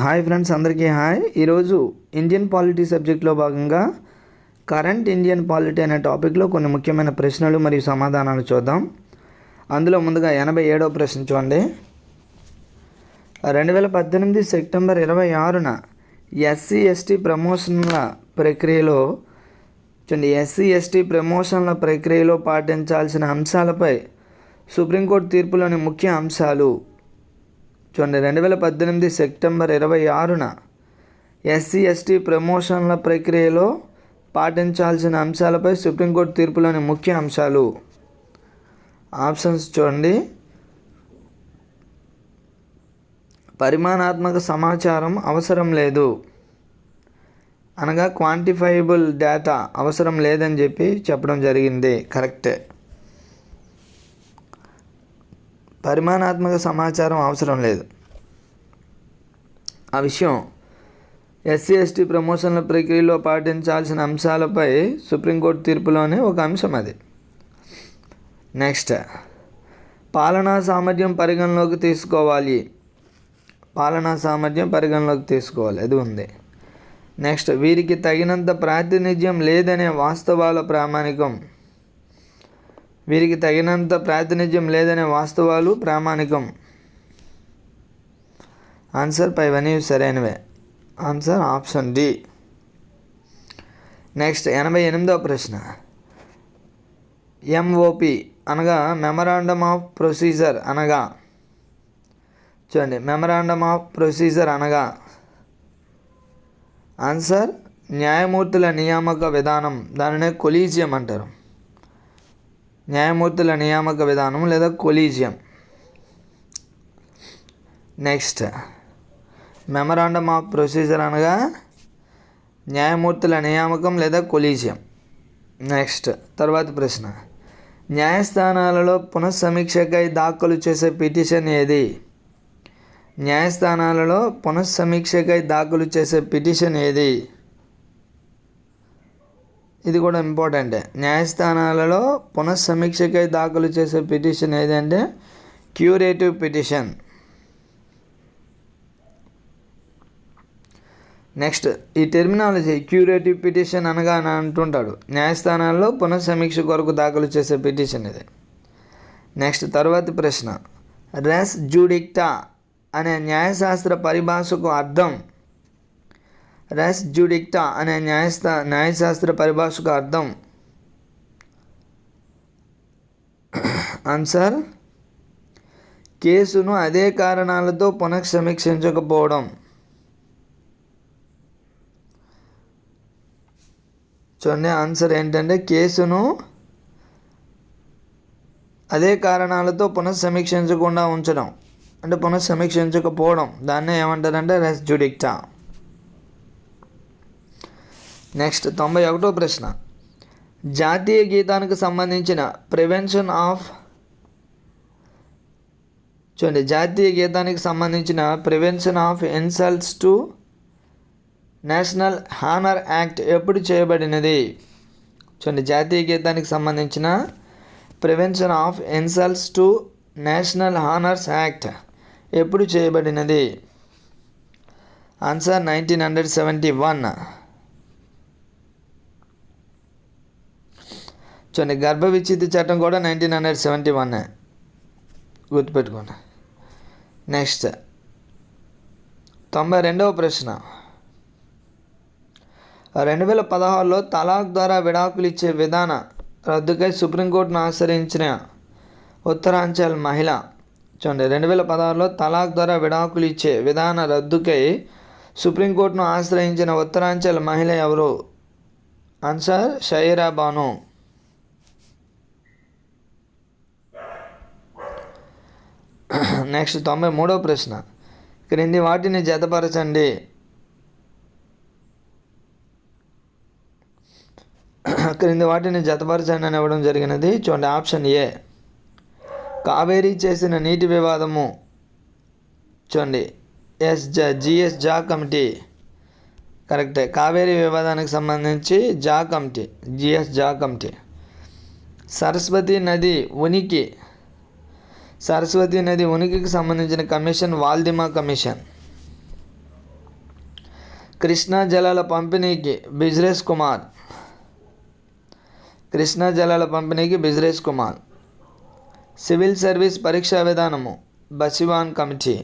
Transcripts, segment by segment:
Hi friends అందరికీ hi. ఈరోజు Indian polity సబ్జెక్ట్లో భాగంగా కరెంట్ ఇండియన్ పాలిటీ అనే టాపిక్లో కొన్ని ముఖ్యమైన ప్రశ్నలు మరియు సమాధానాలు చూద్దాం. అందులో ముందుగా ఎనభై ఏడవ ప్రశ్న చూడండి. రెండు వేల పద్దెనిమిది సెప్టెంబర్ ఇరవై ఆరున ఎస్సీ ఎస్టీ ప్రమోషన్ల ప్రక్రియలో చూడండి ఎస్సీ ఎస్టీ ప్రమోషన్ల ప్రక్రియలో పాటించాల్సిన అంశాలపై సుప్రీంకోర్టు తీర్పులోని ముఖ్య అంశాలు చూడండి రెండు వేల పద్దెనిమిది సెప్టెంబర్ ఇరవై ఆరున ఎస్సీ ఎస్టీ ప్రమోషన్ల ప్రక్రియలో పాటించాల్సిన అంశాలపై సుప్రీంకోర్టు తీర్పులోని ముఖ్య అంశాలు. ఆప్షన్స్ చూడండి. పరిమాణాత్మక సమాచారం అవసరం లేదు. అనగా క్వాంటిఫైబుల్ డేటా అవసరం లేదని చెప్పి చెప్పడం జరిగింది. కరెక్టే. పరిమాణాత్మక సమాచారం అవసరం లేదు. ఆ విషయం ఎస్సీ ఎస్టీ ప్రమోషన్ల ప్రక్రియలో పాటించాల్సిన అంశాలపై సుప్రీంకోర్టు తీర్పులోనే ఒక అంశం అది. నెక్స్ట్ పాలనా సామర్థ్యం పరిగణలోకి తీసుకోవాలి. పాలనా సామర్థ్యం పరిగణలోకి తీసుకోవాలి. అది ఉంది. నెక్స్ట్ వీరికి తగినంత ప్రాతినిధ్యం లేదనే వాస్తవాల ప్రామాణికం. వీరికి తగినంత ప్రాతినిధ్యం లేదనే వాస్తవాలు ప్రామాణికం. ఆన్సర్ పైవన్నీ సరైనవే. Answer option D. నెక్స్ట్ ఎనభై ఎనిమిదవ ప్రశ్న. ఎంఓపి అనగా మెమరాండమ్ ఆఫ్ ప్రొసీజర్ అనగా. చూడండి మెమరాండమ్ ఆఫ్ ప్రొసీజర్ అనగా. ఆన్సర్ న్యాయమూర్తుల నియామక విధానం దానినే కొలీజియం అంటారు. న్యాయమూర్తుల నియామక విధానం లేదా collegium. Next memorandum of procedure అనగా న్యాయమూర్తుల నియామకం లేదా కొలీజియం. నెక్స్ట్ తర్వాత ప్రశ్న. న్యాయస్థానాలలో పునఃసమీక్షకై దాఖలు చేసే పిటిషన్ ఏది? న్యాయస్థానాలలో పునఃసమీక్షకై దాఖలు చేసే పిటిషన్ ఏది? ఇది కూడా ఇంపార్టెంటే న్యాయస్థానాలలో పునఃసమీక్షకై దాఖలు చేసే పిటిషన్ ఏదంటే క్యూరేటివ్ పిటిషన్. నెక్స్ట్ ఈ టెర్మినాలజీ క్యూరేటివ్ పిటిషన్ అనగా అని అంటుంటాడు. న్యాయస్థానాల్లో పునఃసమీక్ష కొరకు దాఖలు చేసే పిటిషన్ ఇది. నెక్స్ట్ తర్వాతి ప్రశ్న. రెస్ జూడిక్టా అనే న్యాయశాస్త్ర పరిభాషకు అర్థం రెస్ జుడిక్టా అనే న్యాయస్థా న్యాయశాస్త్ర పరిభాషకు అర్థం ఆన్సర్ కేసును అదే కారణాలతో పునఃసమీక్షించకపోవడం చూడండి ఆన్సర్ ఏంటంటే కేసును అదే కారణాలతో పునఃసమీక్షించకుండా ఉంచడం అంటే పునఃసమీక్షించకపోవడం దాన్నే ఏమంటారంటే రెస్ జుడిక్టా నెక్స్ట్ తొంభై ఒకటో ప్రశ్న. జాతీయ గీతానికి సంబంధించిన ప్రివెన్షన్ ఆఫ్ చూడండి జాతీయ గీతానికి సంబంధించిన prevention of insults to national honour act ఎప్పుడు చేయబడినది? చూడండి జాతీయ గీతానికి సంబంధించిన prevention of insults to national honours act ఎప్పుడు చేయబడినది? Answer nineteen hundred seventy one. చూడండి గర్భ విచ్ఛితి చట్టం కూడా నైన్టీన్ హండ్రెడ్ సెవెంటీ వన్ గుర్తుపెట్టుకోండి. నెక్స్ట్. తొంభై రెండవ ప్రశ్న. రెండు వేల పదహారులో తలాక్ ద్వారా విడాకులు ఇచ్చే విధాన రద్దుకై సుప్రీంకోర్టును ఆశ్రయించిన ఉత్తరాంచల్ మహిళ చూడండి రెండు వేల పదహారులో తలాక్ ద్వారా విడాకులు ఇచ్చే విధాన రద్దుకై సుప్రీంకోర్టును ఆశ్రయించిన ఉత్తరాంచల్ మహిళ ఎవరు? ఆన్సర్ షైరా బాను. నెక్స్ట్ తొంభై మూడో ప్రశ్న. క్రింది వాటిని జతపరచండి. క్రింది వాటిని జతపరచండి అని ఇవ్వడం జరిగినది. చూడండి ఆప్షన్ ఏ. కావేరీ చేసిన నీటి వివాదము. చూడండి ఎస్ జా జిఎస్ జా కమిటీ. కరెక్టే. కావేరీ వివాదానికి సంబంధించి Jha committee GS Jha committee. Saraswati నది ఉనికి సరస్వతి నది ఉనికికి సంబంధించిన కమిషన్ వాల్దిమా కమిషన్. కృష్ణా జలాల పంపిణీకి బిజినెస్ కుమార్. కృష్ణా జలాల పంపిణీకి బిజ్రేష్ కుమార్. సివిల్ సర్వీస్ పరీక్షా విధానము బసివాన్ కమిటీ.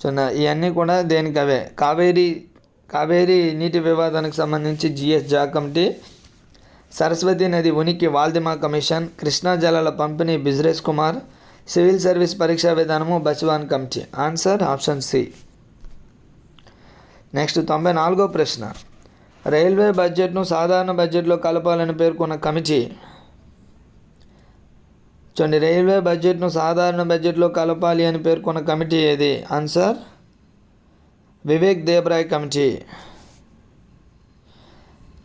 చూడండి ఇవన్నీ కూడా దేనికి అవే కావేరీ కావేరీ నీటి వివాదానికి సంబంధించి జిఎస్ జా కమిటీ సరస్వతి నది ఉనికి వాల్దిమా కమిషన్ కృష్ణా జలాల పంపిణీ బిజ్రేష్ కుమార్ సివిల్ సర్వీస్ పరీక్షా విధానము Baswan committee. Answer option C. Next తొంభై నాలుగో ప్రశ్న. రైల్వే బడ్జెట్ను సాధారణ బడ్జెట్లో కలపాలని పేర్కొన్న కమిటీ. చూడండి రైల్వే బడ్జెట్ను సాధారణ బడ్జెట్లో కలపాలి అని పేర్కొన్న కమిటీ ఏది? Answer Vivek Debroy committee.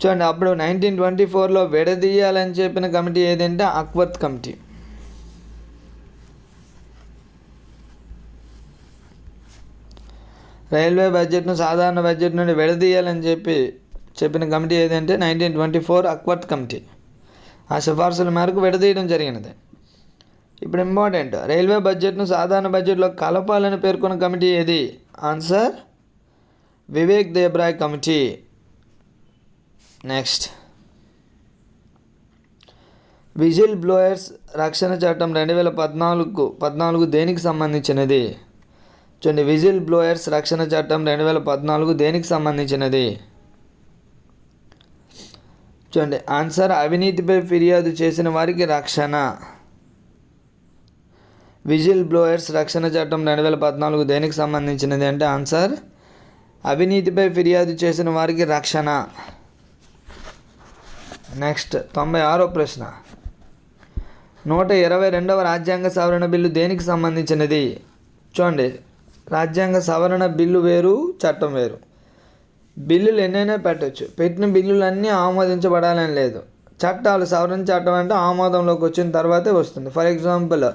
చూడండి అప్పుడు నైన్టీన్ ట్వంటీ ఫోర్లో విడదీయాలని చెప్పిన కమిటీ ఏదంటే అక్వర్త్ కమిటీ. రైల్వే బడ్జెట్ను సాధారణ బడ్జెట్ నుండి విడదీయాలని చెప్పి చెప్పిన కమిటీ ఏదంటే nineteen twenty four Acworth committee. ఆ సిఫార్సుల మేరకు విడదీయడం జరిగినది. ఇప్పుడు ఇంపార్టెంట్ రైల్వే బడ్జెట్ను సాధారణ బడ్జెట్లో కలపాలని పేర్కొన్న కమిటీ ఏది? Answer Vivek Debroy committee. Next whistle blowers రక్షణ చట్టం రెండు వేల పద్నాలుగు పద్నాలుగు దేనికి సంబంధించినది? చూడండి విజిల్ బ్లోయర్స్ రక్షణ చట్టం రెండు వేల పద్నాలుగు దేనికి సంబంధించినది? చూడండి ఆన్సర్ అవినీతిపై ఫిర్యాదు చేసిన వారికి రక్షణ. విజిల్ బ్లోయర్స్ రక్షణ చట్టం రెండు వేల పద్నాలుగు దేనికి సంబంధించినది అంటే ఆన్సర్ అవినీతిపై ఫిర్యాదు చేసిన వారికి రక్షణ. నెక్స్ట్ తొంభై ఆరో ప్రశ్న. నూట ఇరవై రెండవ రాజ్యాంగ సవరణ బిల్లు దేనికి సంబంధించినది? చూడండి రాజ్యాంగ సవరణ బిల్లు వేరు చట్టం వేరు. బిల్లులు ఎన్నైనా పెట్టచ్చు. పెట్టిన బిల్లులన్నీ ఆమోదించబడాలని లేదు. చట్టాలు సవరణ చట్టం అంటే ఆమోదంలోకి వచ్చిన తర్వాతే వస్తుంది. ఫర్ ఎగ్జాంపుల్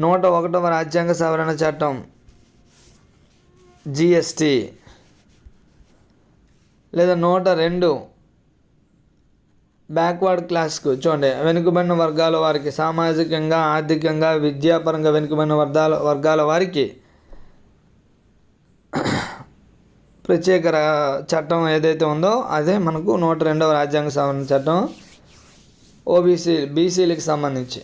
నూట ఒకటవ రాజ్యాంగ సవరణ చట్టం జిఎస్టి లేదా నూట రెండు బ్యాక్వర్డ్ క్లాస్కు చూడండి. వెనుకబడిన వర్గాల వారికి సామాజికంగా ఆర్థికంగా విద్యాపరంగా వెనుకబడిన వర్గాల వర్గాల వారికి ప్రత్యేక చట్టం ఏదైతే ఉందో అదే మనకు నూట రెండవ రాజ్యాంగ సవరణ చట్టం. ఓబీసీ బీసీలకు సంబంధించి.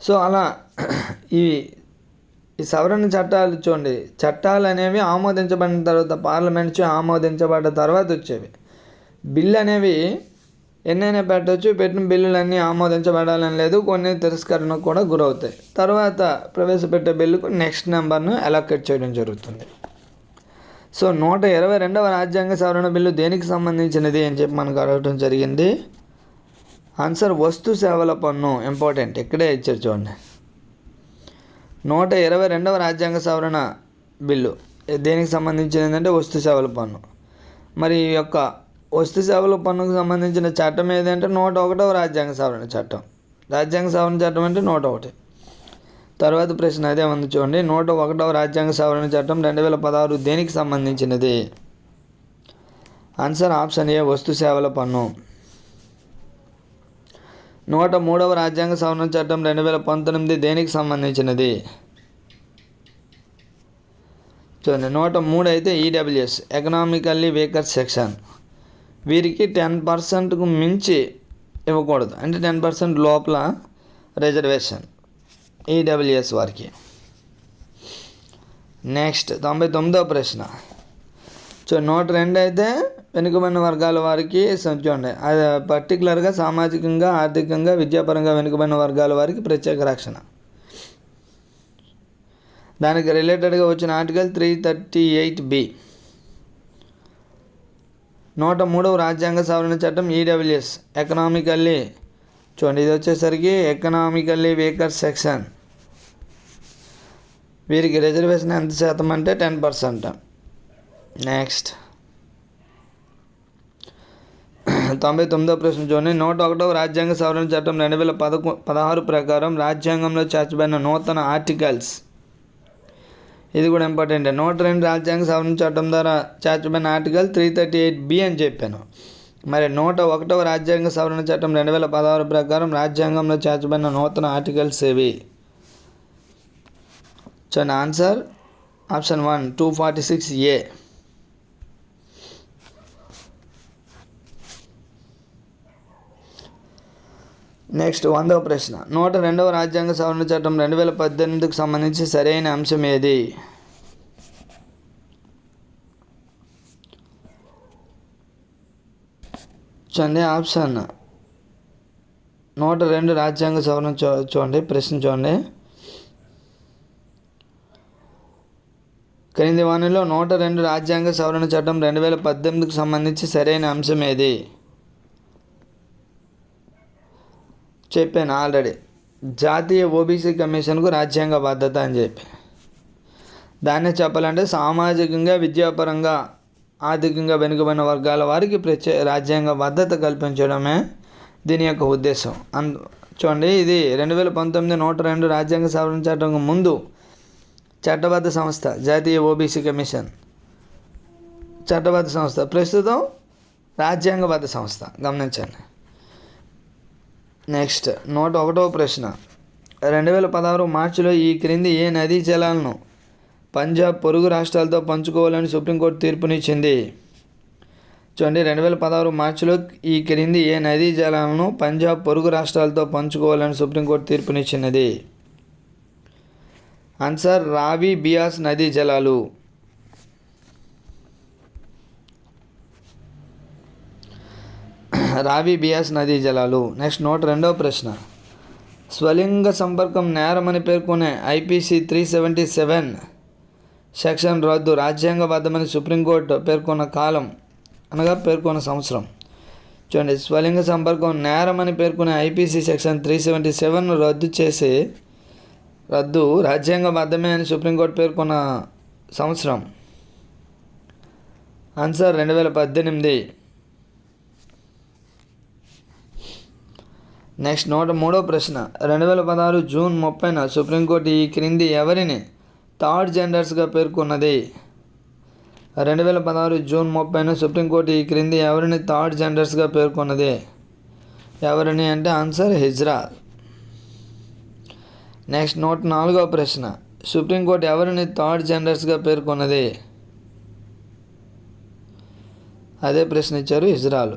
సో అలా ఇవి ఈ సవరణ చట్టాలు చూడండి. చట్టాలు అనేవి ఆమోదించబడిన తర్వాత పార్లమెంట్ ఆమోదించబడిన తర్వాత వచ్చేవి. బిల్లు అనేవి ఎన్నైనా పెట్టవచ్చు పెట్టిన బిల్లులన్నీ ఆమోదించబడాలని లేదు కొన్ని తిరస్కరణకు కూడా గురవుతాయి. తర్వాత ప్రవేశపెట్టే బిల్లుకు నెక్స్ట్ నెంబర్ను అలొకేట్ చేయడం జరుగుతుంది. సో నూట ఇరవై రెండవ రాజ్యాంగ సవరణ బిల్లు దేనికి సంబంధించినది అని చెప్పి మనకు అడగటం జరిగింది. ఆన్సర్ వస్తు సేవల పన్ను ఇంపార్టెంట్. ఇక్కడే ఇచ్చారు చూడండి. నూట ఇరవై రెండవ రాజ్యాంగ సవరణ బిల్లు. దేనికి సంబంధించినది అంటే వస్తు సేవల పన్ను. మరి ఈ యొక్క వస్తు సేవల పన్నుకు సంబంధించిన చట్టం ఏదంటే నూట ఒకటవ రాజ్యాంగ సవరణ చట్టం. రాజ్యాంగ సవరణ చట్టం అంటే నూట ఒకటి. తర్వాత ప్రశ్న అదే ఉంది చూడండి. నూట ఒకటవ రాజ్యాంగ సవరణ చట్టం రెండు వేల పదహారు దేనికి సంబంధించినది? ఆన్సర్ ఆప్షన్ ఏ వస్తు సేవల పన్ను. నూట మూడవ రాజ్యాంగ సవరణ చట్టం రెండు వేల పంతొమ్మిది దేనికి సంబంధించినది? చూడండి. నూట మూడు అయితే ఈడబ్ల్యూఎస్ ఎకనామికల్లీ వీకర్ సెక్షన్ వీరికి టెన్ పర్సెంట్కు మించి ఇవ్వకూడదు. అంటే టెన్ పర్సెంట్ లోపల రిజర్వేషన్ ఈడబ్ల్యూఎస్ వారికి. నెక్స్ట్ తొంభై తొమ్మిదవ ప్రశ్న. సో నూట రెండు అయితే వెనుకబడిన వర్గాల వారికి చూడండి. అది పర్టికులర్గా సామాజికంగా ఆర్థికంగా విద్యాపరంగా వెనుకబడిన వర్గాల వారికి ప్రత్యేక రక్షణ. దానికి రిలేటెడ్గా వచ్చిన article three thirty eight B. నూట మూడవ రాజ్యాంగ సవరణ చట్టం ఈడబ్ల్యూఎస్ ఎకనామికల్లీ చూడండి ఇది వచ్చేసరికి ఎకనామికల్లీ వీకర్ సెక్షన్ వీరికి రిజర్వేషన్ ఎంత శాతం అంటే టెన్ పర్సెంట్ నెక్స్ట్ తొంభై తొమ్మిదో ప్రశ్న చూడండి. నూట ఒకటవ రాజ్యాంగ సవరణ చట్టం రెండు వేల పదకొ పదహారు ప్రకారం రాజ్యాంగంలో చేర్చబడిన నూతన ఆర్టికల్స్ ఇది కూడా ఇంపార్టెంట్ నూట రెండు రాజ్యాంగ సవరణ చట్టం ద్వారా చేర్చబడిన article three thirty eight B అని చెప్పాను. మరి నూట ఒకటవ రాజ్యాంగ సవరణ చట్టం రెండు వేల పదహారు ప్రకారం రాజ్యాంగంలో చేర్చబడిన నూతన ఆర్టికల్స్ ఏవి? చూడండి answer option one two forty six A next వందవ ప్రశ్న. నూట రెండవ రాజ్యాంగ సవరణ చట్టం రెండు వేల పద్దెనిమిదికి సంబంధించి సరైన అంశం ఏది? చూడండి ఆప్షన్. నూట రెండు రాజ్యాంగ సవరణ చూ చూడండి ప్రశ్న చూడండి. క్రింది వాణిలో నూట రెండు రాజ్యాంగ సవరణ చట్టం రెండు వేల పద్దెనిమిదికి సంబంధించి సరైన అంశం ఏది? చెప్పాను ఆల్రెడీ. జాతీయ ఓబీసీ కమిషన్కు రాజ్యాంగ బాధ్యత అని చెప్పి. దాన్ని చెప్పాలంటే సామాజికంగా విద్యాపరంగా ఆర్థికంగా వెనుకబడిన వర్గాల వారికి ప్రత్యే రాజ్యాంగ భద్రత కల్పించడమే దీని యొక్క ఉద్దేశం. అన్ చూడండి ఇది రెండు వేల పంతొమ్మిది నూట రెండు రాజ్యాంగ సవరణ చట్టం ముందు చట్టబద్ధ సంస్థ జాతీయ ఓబీసీ కమిషన్. చట్టబద్ధ సంస్థ. ప్రస్తుతం రాజ్యాంగబద్ధ సంస్థ. గమనించండి. నెక్స్ట్ నూట ఒకటవ ప్రశ్న. రెండు వేల పదహారు మార్చిలో ఈ క్రింది ఏ నదీ జలాలను పంజాబ్ పొరుగు రాష్ట్రాలతో పంచుకోవాలని సుప్రీంకోర్టు తీర్పునిచ్చింది? చూడండి రెండు వేల పదహారు మార్చిలో ఈ క్రింది ఏ నదీ జలాలను పంజాబ్ పొరుగు రాష్ట్రాలతో పంచుకోవాలని సుప్రీంకోర్టు తీర్పునిచ్చినది ఆన్సర్ రావి బియాస్ నదీ జలాలు. రావి బియాస్ నదీ జలాలు. నెక్స్ట్ నూట రెండవ ప్రశ్న. స్వలింగ సంపర్కం నేరమని పేర్కొనే IPC three seventy seven section రద్దు రాజ్యాంగబద్ధమని సుప్రీంకోర్టు పేర్కొన్న కాలం అనగా పేర్కొన్న సంవత్సరం. చూడండి స్వలింగ సంపర్కం నేరమని పేర్కొనే IPC section three seventy seven రద్దు చేసి రద్దు రాజ్యాంగబద్ధమే అని సుప్రీంకోర్టు పేర్కొన్న సంవత్సరం. ఆన్సర్ రెండు వేల పద్దెనిమిది. నెక్స్ట్ నూట మూడో ప్రశ్న. రెండు వేల పదహారు జూన్ ముప్పైన సుప్రీంకోర్టు ఈ క్రింది ఎవరిని థర్డ్ జెండర్స్గా పేర్కొన్నది? రెండు వేల పదహారు జూన్ ముప్పైన సుప్రీంకోర్టు ఈ క్రింది ఎవరిని థర్డ్ జెండర్స్గా పేర్కొన్నది? ఎవరిని అంటే ఆన్సర్ హిజ్రా. నెక్స్ట్ నూట నాలుగవ ప్రశ్న. సుప్రీంకోర్టు ఎవరిని థర్డ్ జెండర్స్గా పేర్కొన్నది? అదే ప్రశ్న ఇచ్చారు ఇజ్రాల్